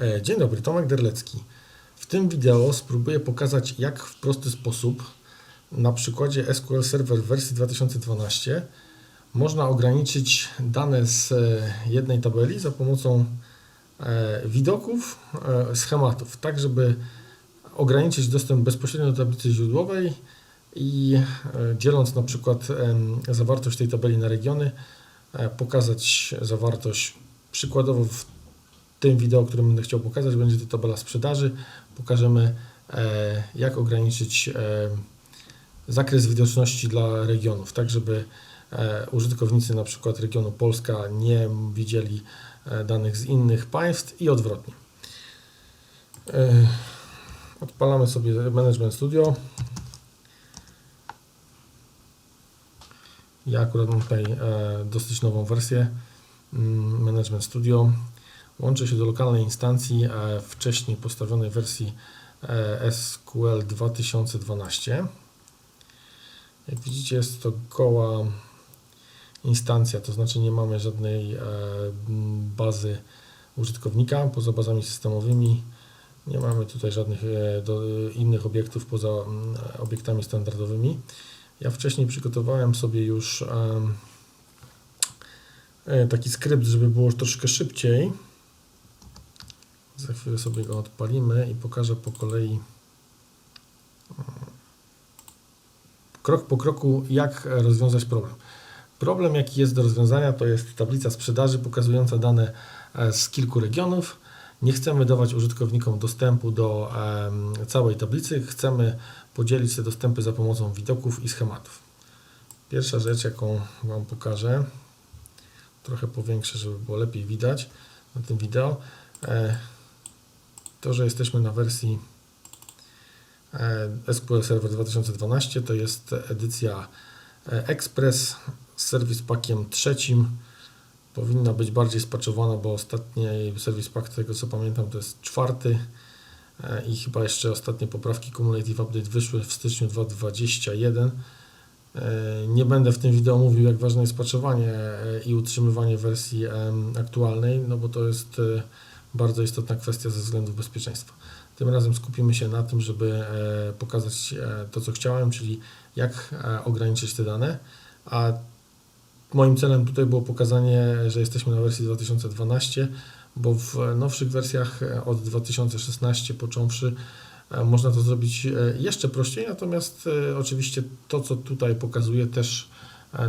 E, Dzień dobry, Tomek Derlecki. W tym wideo spróbuję pokazać, jak w prosty sposób na przykładzie SQL Server wersji 2012 można ograniczyć dane z e, jednej tabeli za pomocą e, widoków, schematów, tak żeby ograniczyć dostęp bezpośrednio do tablicy źródłowej i dzieląc na przykład zawartość tej tabeli na regiony, pokazać zawartość przykładowo w tym wideo, którym będę chciał pokazać, będzie to tabela sprzedaży. Pokażemy, e, jak ograniczyć e, zakres widoczności dla regionów, tak żeby e, użytkownicy na przykład regionu Polska nie widzieli danych z innych państw i odwrotnie. Odpalamy sobie Management Studio. Ja akurat mam tutaj dosyć nową wersję mm, Management Studio. Łączę się do lokalnej instancji e, wcześniej postawionej wersji e, SQL 2012. Jak widzicie jest to goła instancja, to znaczy nie mamy żadnej e, bazy użytkownika poza bazami systemowymi. Nie mamy tutaj żadnych do, innych obiektów poza obiektami standardowymi. Ja wcześniej przygotowałem sobie już taki skrypt, żeby było troszkę szybciej. Za chwilę sobie go odpalimy i pokażę po kolei mm, krok po kroku, jak rozwiązać problem. Problem, jaki jest do rozwiązania, to jest tablica sprzedaży pokazująca dane e, z kilku regionów. Nie chcemy dawać użytkownikom dostępu do całej tablicy, chcemy podzielić te dostępy za pomocą widoków i schematów. Pierwsza rzecz, jaką Wam pokażę, trochę powiększę, żeby było lepiej widać na tym wideo, e, to, że jesteśmy na wersji e, SQL Server 2012, to jest edycja e, Express z Service Packiem trzecim. Powinna być bardziej spaczowana, bo ostatni Service Pack, tego co pamiętam, to jest czwarty e, i chyba jeszcze ostatnie poprawki Cumulative Update wyszły w styczniu 2021. E, Nie będę w tym wideo mówił, jak ważne jest patchowanie i utrzymywanie wersji aktualnej, no bo to jest bardzo istotna kwestia ze względów bezpieczeństwa. Tym razem skupimy się na tym, żeby e, pokazać e, to, co chciałem, czyli jak e, ograniczyć te dane, a moim celem tutaj było pokazanie, że jesteśmy na wersji 2012, bo w nowszych wersjach od 2016 począwszy można to zrobić jeszcze prościej, natomiast oczywiście to, co tutaj pokazuję, też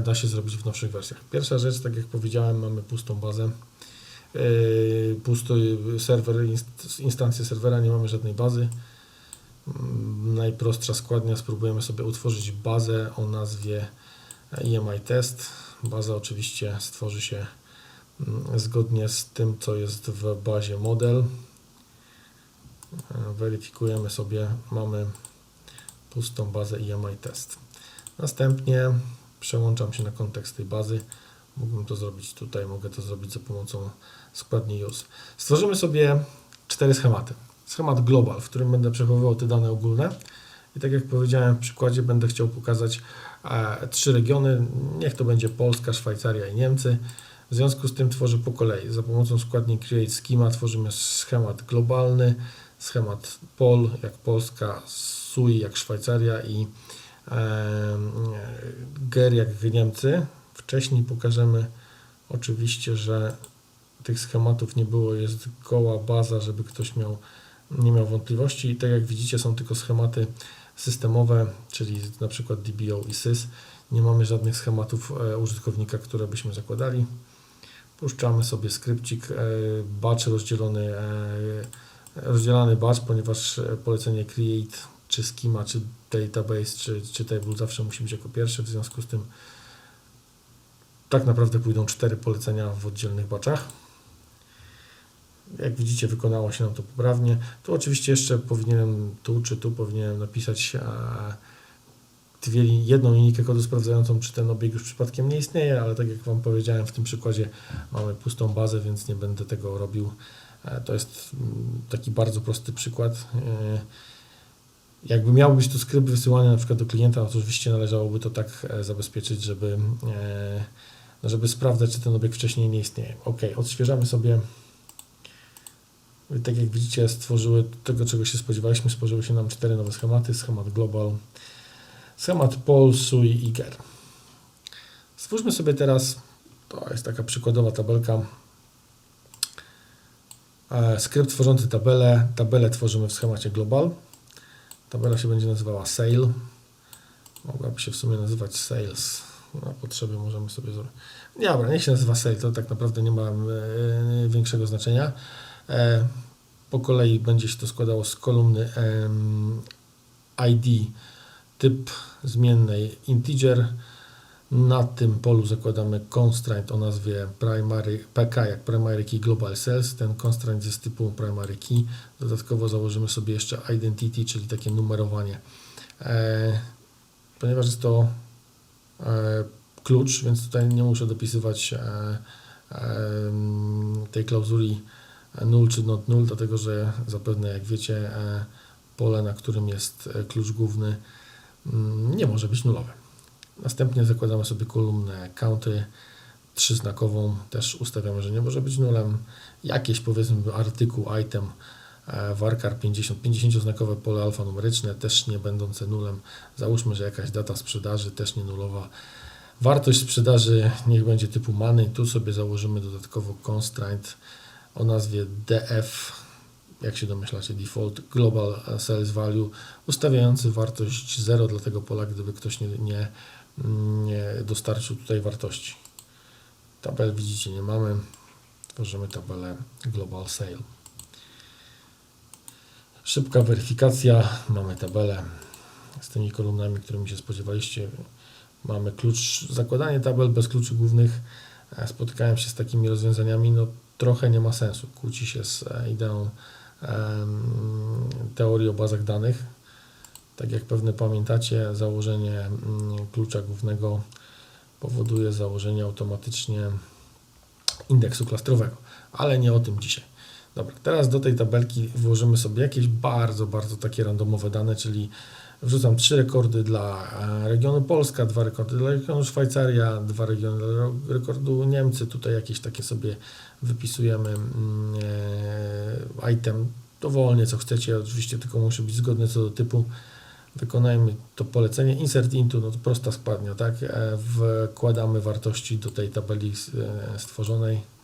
da się zrobić w nowszych wersjach. Pierwsza rzecz, tak jak powiedziałem, mamy pustą bazę, pusty serwer, inst- instancję serwera, nie mamy żadnej bazy. Mm, Najprostsza składnia, spróbujemy sobie utworzyć bazę o nazwie EMI Test. Baza oczywiście stworzy się mm, zgodnie z tym, co jest w bazie model. E, Weryfikujemy sobie, mamy pustą bazę EMI Test. Następnie przełączam się na kontekst tej bazy. Mógłbym to zrobić tutaj, mogę to zrobić za pomocą składni use. Stworzymy sobie cztery schematy. Schemat global, w którym będę przechowywał te dane ogólne. I tak jak powiedziałem w przykładzie, będę chciał pokazać e, trzy regiony. Niech to będzie Polska, Szwajcaria i Niemcy. W związku z tym tworzę po kolei. Za pomocą składni Create Schema tworzymy schemat globalny, schemat POL jak Polska, SUI jak Szwajcaria i e, GER jak Niemcy. Wcześniej pokażemy oczywiście, że tych schematów nie było, jest goła baza, żeby ktoś miał, nie miał wątpliwości. I tak jak widzicie, są tylko schematy systemowe, czyli na przykład DBO i SYS. Nie mamy żadnych schematów e, użytkownika, które byśmy zakładali. Puszczamy sobie skrypcik, e, batch rozdzielony, e, rozdzielany batch, ponieważ polecenie create, czy schema, czy database, czy, czy table zawsze musi być jako pierwsze, w związku z tym tak naprawdę pójdą cztery polecenia w oddzielnych batchach. Jak widzicie, wykonało się nam to poprawnie. Tu oczywiście jeszcze powinienem, tu czy tu powinienem napisać e, dwie, jedną linijkę kodu sprawdzającą, czy ten obieg już przypadkiem nie istnieje, ale tak jak Wam powiedziałem, w tym przykładzie mamy pustą bazę, więc nie będę tego robił. E, To jest mm, taki bardzo prosty przykład. E, Jakby miał być to skrypt wysyłania na przykład do klienta, no to oczywiście należałoby to tak zabezpieczyć, żeby, żeby sprawdzać, czy ten obiekt wcześniej nie istnieje. Ok, odświeżamy sobie tak jak widzicie, stworzyły tego, czego się spodziewaliśmy, stworzyły się nam cztery nowe schematy. Schemat Global, schemat Pol, Sui i Ger. Stwórzmy sobie teraz, to jest taka przykładowa tabelka, e, skrypt tworzący tabelę. Tabelę tworzymy w schemacie Global. Tabela się będzie nazywała Sale. Mogłaby się w sumie nazywać Sales. Na potrzeby możemy sobie zrobić. Dobra, niech się nazywa Sale, to tak naprawdę nie ma e, większego znaczenia. E, po kolei będzie się to składało z kolumny ID typ zmiennej integer. Na tym polu zakładamy constraint o nazwie primary, PK jak primary key global cells. Ten constraint jest typu primary key. Dodatkowo założymy sobie jeszcze identity, czyli takie numerowanie. E, ponieważ jest to klucz, więc tutaj nie muszę dopisywać e, e, tej klauzuli null czy not null, dlatego że zapewne jak wiecie e, pole, na którym jest e, klucz główny mm, nie może być nulowe. Następnie zakładamy sobie kolumnę county trzyznakową, też ustawiamy, że nie może być nulem. Jakieś powiedzmy artykuł, item, varchar 50, 50-znakowe pole alfanumeryczne, też nie będące nulem. Załóżmy, że jakaś data sprzedaży, też nie nulowa. Wartość sprzedaży niech będzie typu money. Tu sobie założymy dodatkowo constraint o nazwie DF, jak się domyślacie, default global sales value, ustawiający wartość 0 dla tego pola, gdyby ktoś nie, nie, nie dostarczył tutaj wartości. Tabel widzicie nie mamy. Tworzymy tabelę global sale. Szybka weryfikacja. Mamy tabelę z tymi kolumnami, którymi się spodziewaliście. Mamy klucz, zakładanie tabel bez kluczy głównych. E, Spotykałem się z takimi rozwiązaniami, no trochę nie ma sensu. Kłóci się z e, ideą teorii o bazach danych. Tak jak pewnie pamiętacie, założenie mm, klucza głównego powoduje założenie automatycznie indeksu klastrowego, ale nie o tym dzisiaj. Dobra, teraz do tej tabelki włożymy sobie jakieś bardzo, bardzo takie randomowe dane, czyli wrzucam trzy rekordy dla e, regionu Polska, dwa rekordy dla regionu Szwajcaria, dwa regiony dla rekordu Niemcy. Tutaj jakieś takie sobie wypisujemy mm, e, item dowolnie, co chcecie. Oczywiście tylko musi być zgodne co do typu. Wykonajmy to polecenie. Insert into, no to prosta składnia, tak? E, Wkładamy wartości do tej tabeli stworzonej.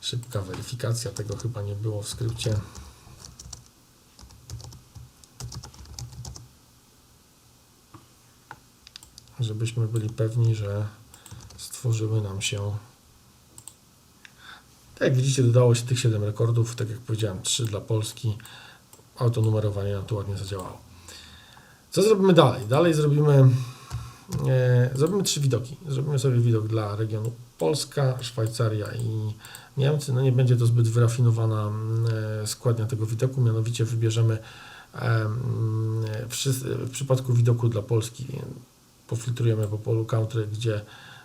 Szybka weryfikacja, tego chyba nie było w skrypcie. Żebyśmy byli pewni, że stworzyły nam się. Tak jak widzicie, dodało się tych 7 rekordów. Tak jak powiedziałem, 3 dla Polski. Autonumerowanie nam tu ładnie zadziałało. Co zrobimy dalej? Dalej zrobimy, e, zrobimy trzy widoki. Zrobimy sobie widok dla regionu Polska, Szwajcaria i Niemcy. No nie będzie to zbyt wyrafinowana mm, e, składnia tego widoku, mianowicie wybierzemy e, wszyscy- w przypadku widoku dla Polski pofiltrujemy po polu country, gdzie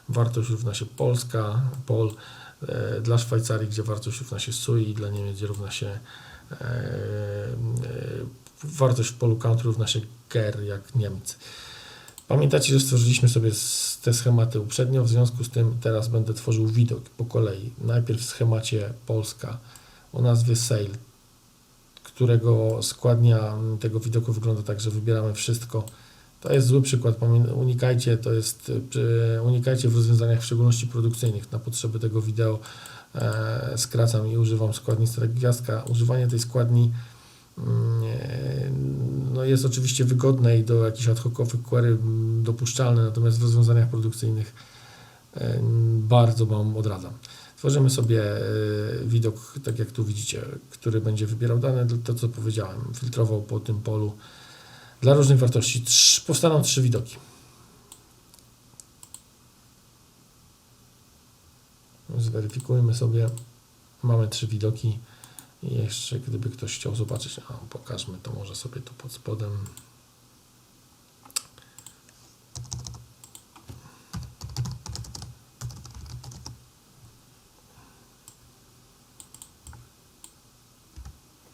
wartość równa się Polska, pol e, dla Szwajcarii, gdzie wartość równa się SUI dla Niemiec, równa się e, e, wartość w polu country równa się GER jak Niemcy. Pamiętacie, że stworzyliśmy sobie te schematy uprzednio, w związku z tym teraz będę tworzył widok po kolei. Najpierw w schemacie Polska o nazwie Sale, którego składnia m, tego widoku wygląda tak, że wybieramy wszystko. To jest zły przykład, unikajcie, to jest, y, unikajcie w rozwiązaniach w szczególności produkcyjnych na potrzeby tego wideo. E, skracam i używam składni gwiazdka. Używanie tej składni mm, no jest oczywiście wygodne i do jakichś ad hocowych query mm, dopuszczalne, natomiast w rozwiązaniach produkcyjnych e, bardzo Wam odradzam. Tworzymy sobie e, widok, tak jak tu widzicie, który będzie wybierał dane, to co powiedziałem, filtrował po tym polu dla różnych wartości. Powstaną trzy widoki. Zweryfikujmy sobie. Mamy trzy widoki. Jeszcze gdyby ktoś chciał zobaczyć, a pokażmy to może sobie tu pod spodem.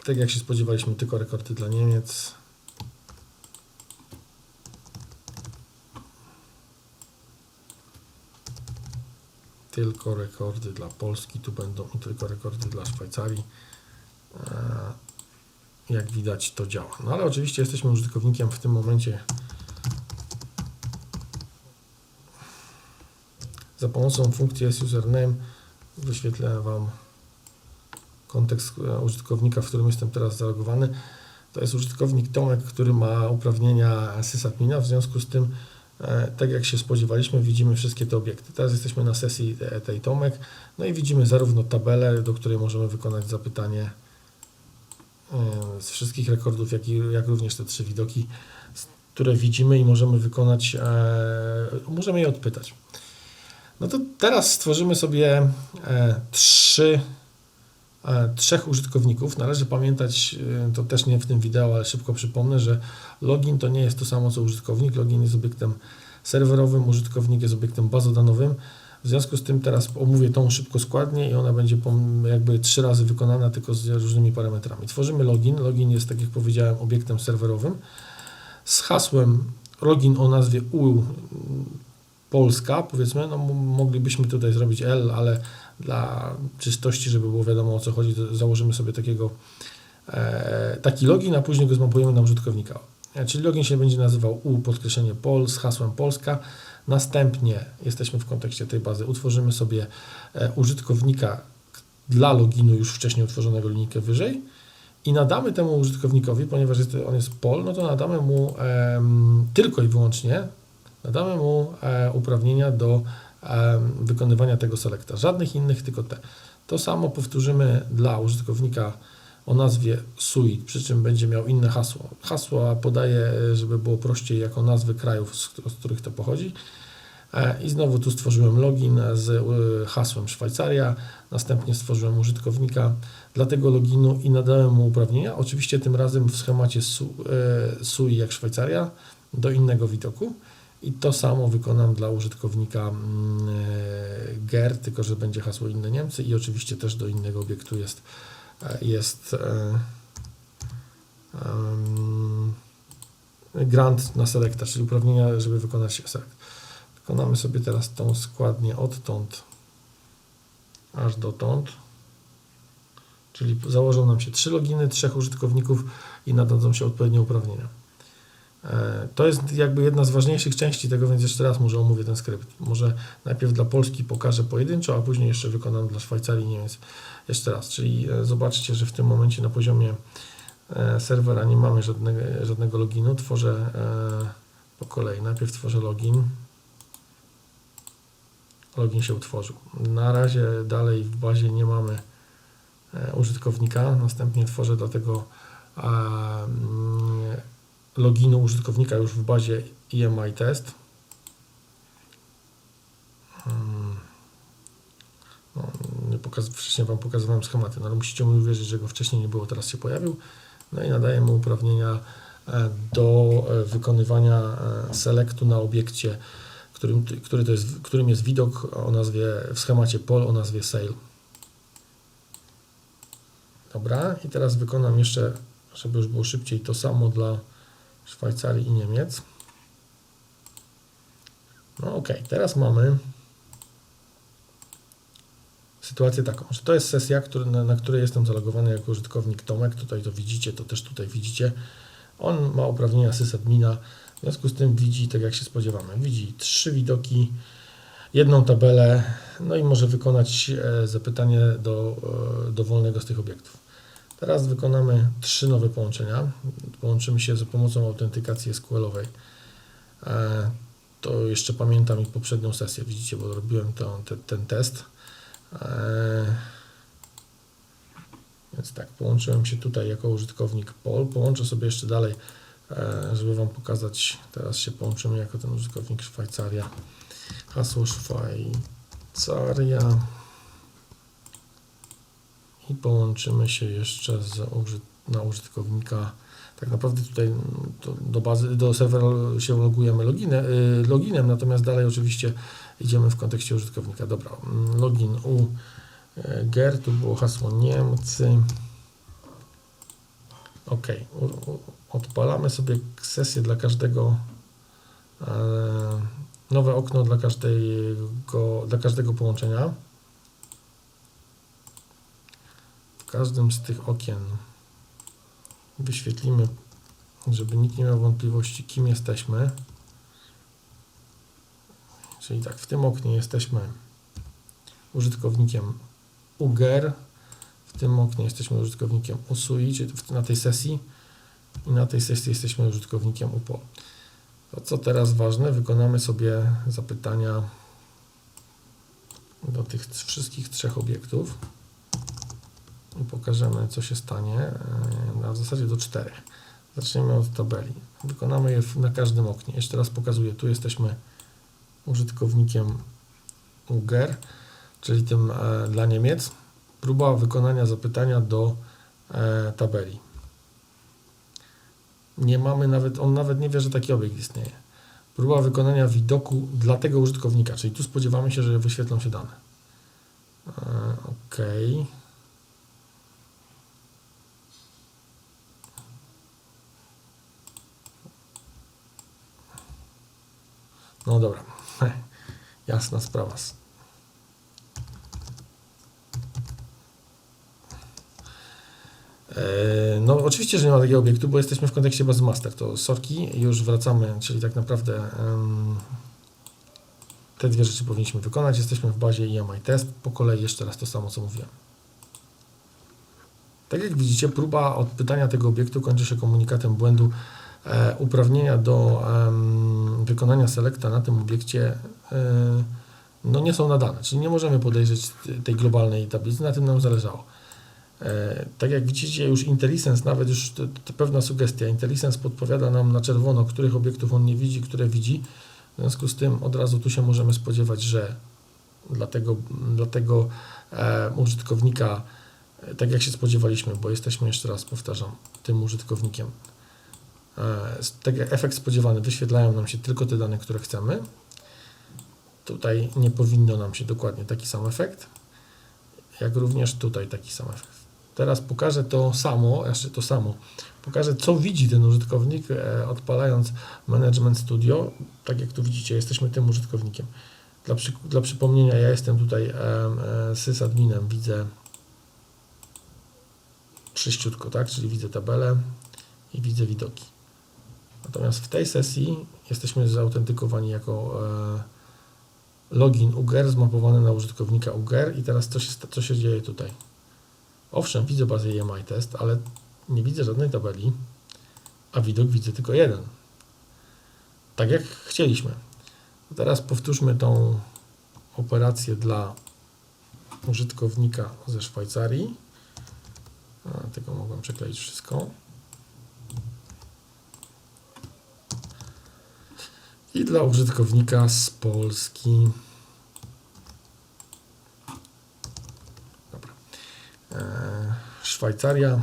Tak jak się spodziewaliśmy, tylko rekordy dla Niemiec. Tylko rekordy dla Polski tu będą tylko rekordy dla Szwajcarii. Jak widać to działa. No ale oczywiście jesteśmy użytkownikiem w tym momencie za pomocą funkcji username wyświetlę Wam kontekst e, użytkownika, w którym jestem teraz zalogowany. To jest użytkownik Tomek, który ma uprawnienia sysadmina, w związku z tym, e, tak jak się spodziewaliśmy, widzimy wszystkie te obiekty. Teraz jesteśmy na sesji e, tej Tomek, no i widzimy zarówno tabelę, do której możemy wykonać zapytanie z wszystkich rekordów, jak, i, jak również te trzy widoki, które widzimy i możemy wykonać, e, możemy je odpytać. No to teraz stworzymy sobie e, trzy e, trzech użytkowników. Należy pamiętać, to też nie w tym wideo, ale szybko przypomnę, że login to nie jest to samo co użytkownik. Login jest obiektem serwerowym, użytkownik jest obiektem bazodanowym. W związku z tym teraz omówię tą szybko składnię i ona będzie jakby trzy razy wykonana, tylko z różnymi parametrami. Tworzymy login. Login jest, tak jak powiedziałem, obiektem serwerowym z hasłem login o nazwie U Polska, powiedzmy, no moglibyśmy tutaj zrobić L, ale dla czystości, żeby było wiadomo o co chodzi, założymy sobie takiego e, taki login, a później go zmapujemy na użytkownika. Czyli login się będzie nazywał U podkreślenie Pol z hasłem Polska. Następnie jesteśmy w kontekście tej bazy, utworzymy sobie e, użytkownika dla loginu już wcześniej utworzonego linijkę wyżej i nadamy temu użytkownikowi, ponieważ jest, on jest Pol, no to nadamy mu em, tylko i wyłącznie nadamy mu e, uprawnienia do em, wykonywania tego selekta. Żadnych innych, tylko te. To samo powtórzymy dla użytkownika o nazwie suite, przy czym będzie miał inne hasło. Hasła podaję, żeby było prościej, jako nazwy krajów, z, z których to pochodzi. E, I znowu tu stworzyłem login z e, hasłem Szwajcaria, następnie stworzyłem użytkownika dla tego loginu i nadałem mu uprawnienia. Oczywiście tym razem w schemacie e, SUI jak Szwajcaria do innego widoku. I to samo wykonam dla użytkownika mm, GER, tylko że będzie hasło inne Niemcy i oczywiście też do innego obiektu jest, jest e, grant na selecta, czyli uprawnienia, żeby wykonać select. Wykonamy sobie teraz tą składnię odtąd aż dotąd. Czyli założą nam się trzy loginy, trzech użytkowników i nadadzą się odpowiednie uprawnienia. E, To jest jakby jedna z ważniejszych części tego, więc jeszcze raz może omówię ten skrypt. Może najpierw dla Polski pokażę pojedynczo, a później jeszcze wykonam dla Szwajcarii Niemiec jeszcze raz. Czyli e, zobaczcie, że w tym momencie na poziomie e, serwera nie mamy żadnego, żadnego loginu. Tworzę po kolei. Najpierw tworzę login. Login się utworzył. Na razie dalej w bazie nie mamy użytkownika. Następnie tworzę do tego loginu użytkownika już w bazie EMI test. Mm, No, nie pokaz- wcześniej Wam pokazywałem schematy, no ale musicie mi uwierzyć, że go wcześniej nie było, teraz się pojawił. No i nadaję mu uprawnienia e, do e, wykonywania e, selektu na obiekcie, którym, który to jest, którym jest widok o nazwie w schemacie pol o nazwie sale. Dobra, i teraz wykonam jeszcze, żeby już było szybciej, to samo dla Szwajcarii i Niemiec. No ok, teraz mamy sytuację taką, że to jest sesja, który, na, na której jestem zalogowany jako użytkownik Tomek. Tutaj to widzicie, to też tutaj widzicie. On ma uprawnienia sysadmina, w związku z tym widzi, tak jak się spodziewamy, widzi trzy widoki, jedną tabelę, no i może wykonać e, zapytanie do e, dowolnego z tych obiektów. Teraz wykonamy trzy nowe połączenia. Połączymy się za pomocą autentykacji SQL-owej. E, To jeszcze pamiętam ich poprzednią sesję, widzicie, bo robiłem to, te, ten test. E, Więc tak, połączyłem się tutaj jako użytkownik Pol. Połączę sobie jeszcze dalej, e, żeby Wam pokazać. Teraz się połączymy jako ten użytkownik Szwajcaria. Hasło Szwajcaria. I połączymy się jeszcze z uży na użytkownika. Tak naprawdę tutaj mm, do bazy, do serwera się logujemy loginem, y, loginem, natomiast dalej oczywiście idziemy w kontekście użytkownika. Dobra, mm, login u y, GER, tu było hasło Niemcy. OK, odpalamy sobie sesję dla każdego, e, nowe okno dla każdego, dla każdego połączenia. W każdym z tych okien wyświetlimy, żeby nikt nie miał wątpliwości, kim jesteśmy. Czyli tak, w tym oknie jesteśmy użytkownikiem UGER, w tym oknie jesteśmy użytkownikiem USUI, czyli na tej sesji i na tej sesji jesteśmy użytkownikiem UPO. To co teraz ważne, wykonamy sobie zapytania do tych wszystkich trzech obiektów i pokażemy co się stanie, e, na zasadzie do czterech. Zaczniemy od tabeli. Wykonamy je na każdym oknie. Jeszcze raz pokazuję, tu jesteśmy użytkownikiem UGER, czyli tym e, dla Niemiec. Próba wykonania zapytania do e, tabeli. Nie mamy nawet, on nawet nie wie, że taki obiekt istnieje. Próba wykonania widoku dla tego użytkownika, czyli tu spodziewamy się, że wyświetlą się dane. E, OK. No dobra, jasna sprawa. E, No, oczywiście, że nie ma takiego obiektu, bo jesteśmy w kontekście bazy master. To sorki, już wracamy, czyli tak naprawdę em, te dwie rzeczy powinniśmy wykonać. Jesteśmy w bazie EMI test. Po kolei jeszcze raz to samo, co mówiłem. Tak jak widzicie, próba odpytania tego obiektu kończy się komunikatem błędu. E, uprawnienia do wykonania selekta na tym obiekcie e, no nie są nadane, czyli nie możemy podejrzeć tej globalnej tablicy, na tym nam zależało. E, tak jak widzicie, już IntelliSense, nawet już to, to pewna sugestia, IntelliSense podpowiada nam na czerwono, których obiektów on nie widzi, które widzi. W związku z tym od razu tu się możemy spodziewać, że dla tego, dla tego e, użytkownika, tak jak się spodziewaliśmy, bo jesteśmy, jeszcze raz powtarzam, tym użytkownikiem. E, tak jak efekt spodziewany, wyświetlają nam się tylko te dane, które chcemy. Tutaj nie powinno nam się dokładnie taki sam efekt, jak również tutaj taki sam efekt. Teraz pokażę to samo, jeszcze to samo. Pokażę, co widzi ten użytkownik, e, odpalając Management Studio. Tak jak tu widzicie, jesteśmy tym użytkownikiem. Dla, przy, dla przypomnienia, ja jestem tutaj e, sysadminem, widzę czyściutko, tak? Czyli widzę tabelę i widzę widoki. Natomiast w tej sesji jesteśmy zautentykowani jako e, login UGER zmapowany na użytkownika UGER i teraz co się, co się dzieje tutaj? Owszem, widzę bazę EMI test, ale nie widzę żadnej tabeli, a widok widzę tylko jeden. Tak jak chcieliśmy. Teraz powtórzmy tą operację dla użytkownika ze Szwajcarii. A, tylko mogłem przekleić wszystko. I dla użytkownika z Polski. Dobra. Eee, Szwajcaria.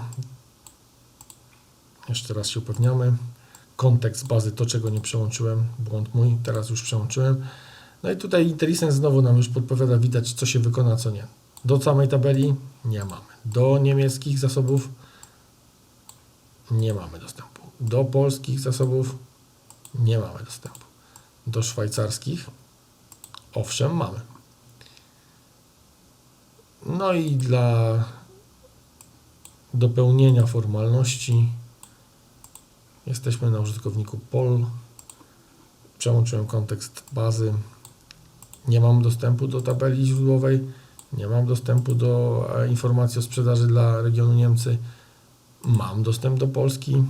Jeszcze raz się upewniamy. Kontekst bazy, to czego nie przełączyłem, błąd mój, teraz już przełączyłem. No i tutaj IntelliSense znowu nam już podpowiada, widać co się wykona, co nie. Do samej tabeli nie mamy. Do niemieckich zasobów nie mamy dostępu. Do polskich zasobów nie mamy dostępu. Do szwajcarskich owszem mamy. No i dla dopełnienia formalności jesteśmy na użytkowniku pol. Przełączyłem kontekst bazy. Nie mam dostępu do tabeli źródłowej. Nie mam dostępu do e, informacji o sprzedaży dla regionu Niemcy. Mam dostęp do Polski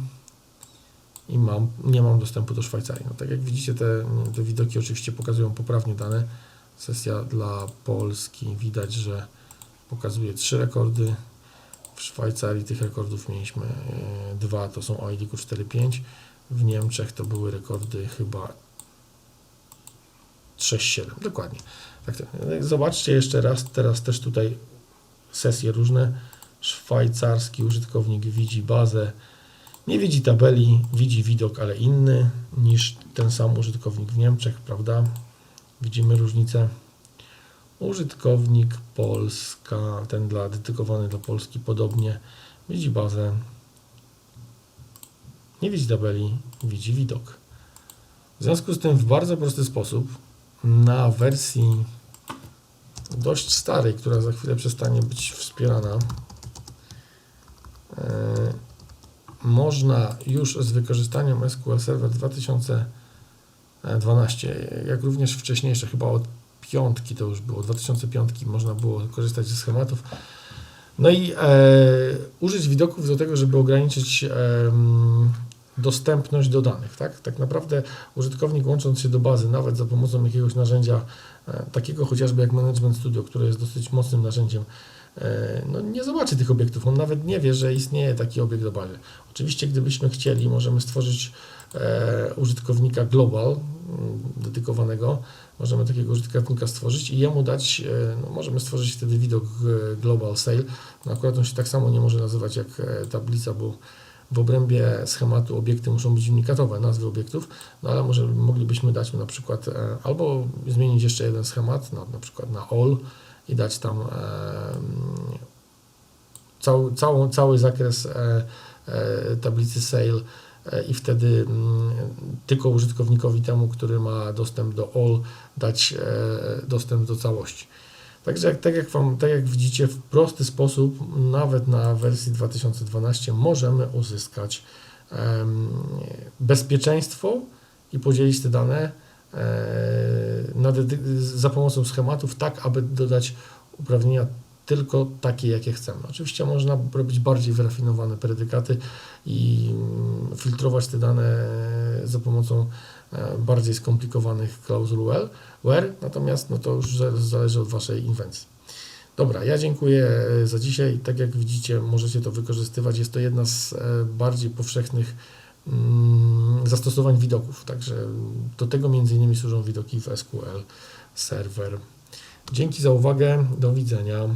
i mam, nie mam dostępu do Szwajcarii. No, tak jak widzicie, te, te widoki oczywiście pokazują poprawnie dane. Sesja dla Polski widać, że pokazuje trzy rekordy. W Szwajcarii tych rekordów mieliśmy e, dwa, to są o IDQ 4.5. W Niemczech to były rekordy chyba 6-7, dokładnie. Tak, tak. Zobaczcie jeszcze raz, teraz też tutaj sesje różne. Szwajcarski użytkownik widzi bazę, nie widzi tabeli, widzi widok, ale inny niż ten sam użytkownik w Niemczech, prawda? Widzimy różnicę. Użytkownik Polska, ten dla dedykowany do Polski, podobnie widzi bazę, nie widzi tabeli, widzi widok. W związku z tym w bardzo prosty sposób na wersji dość starej, która za chwilę przestanie być wspierana, e, można już z wykorzystaniem SQL Server 2012, jak również wcześniejsze, chyba od piątki to już było, 2005 można było korzystać ze schematów. No i e, użyć widoków do tego, żeby ograniczyć em, dostępność do danych. Tak? tak naprawdę użytkownik łącząc się do bazy, nawet za pomocą jakiegoś narzędzia, e, takiego chociażby jak Management Studio, które jest dosyć mocnym narzędziem, e, no nie zobaczy tych obiektów. On nawet nie wie, że istnieje taki obiekt do bazy. Oczywiście, gdybyśmy chcieli, możemy stworzyć e, użytkownika global mm, dedykowanego. Możemy takiego użytkownika stworzyć i jemu dać, e, no możemy stworzyć wtedy widok e, global sale. No akurat on się tak samo nie może nazywać jak e, tablica, bo w obrębie schematu obiekty muszą być unikatowe, nazwy obiektów, no ale może moglibyśmy dać mu na przykład e, albo zmienić jeszcze jeden schemat, na, na przykład na all i dać tam cały, całą, cały zakres e, e, tablicy sale e, i wtedy tylko użytkownikowi temu, który ma dostęp do all, dać dostęp do całości. Także tak, jak wam, tak jak widzicie, w prosty sposób, nawet na wersji 2012, możemy uzyskać bezpieczeństwo i podzielić te dane za pomocą schematów, tak aby dodać uprawnienia tylko takie, jakie chcemy. Oczywiście można robić bardziej wyrafinowane predykaty i mm, filtrować te dane za pomocą e, bardziej skomplikowanych klauzul WHERE, natomiast no to już za- zależy od Waszej inwencji. Dobra, ja dziękuję e, za dzisiaj. Tak jak widzicie, możecie to wykorzystywać. Jest to jedna z e, bardziej powszechnych zastosowań widoków. Także do tego między innymi służą widoki w SQL Server. Dzięki za uwagę. Do widzenia.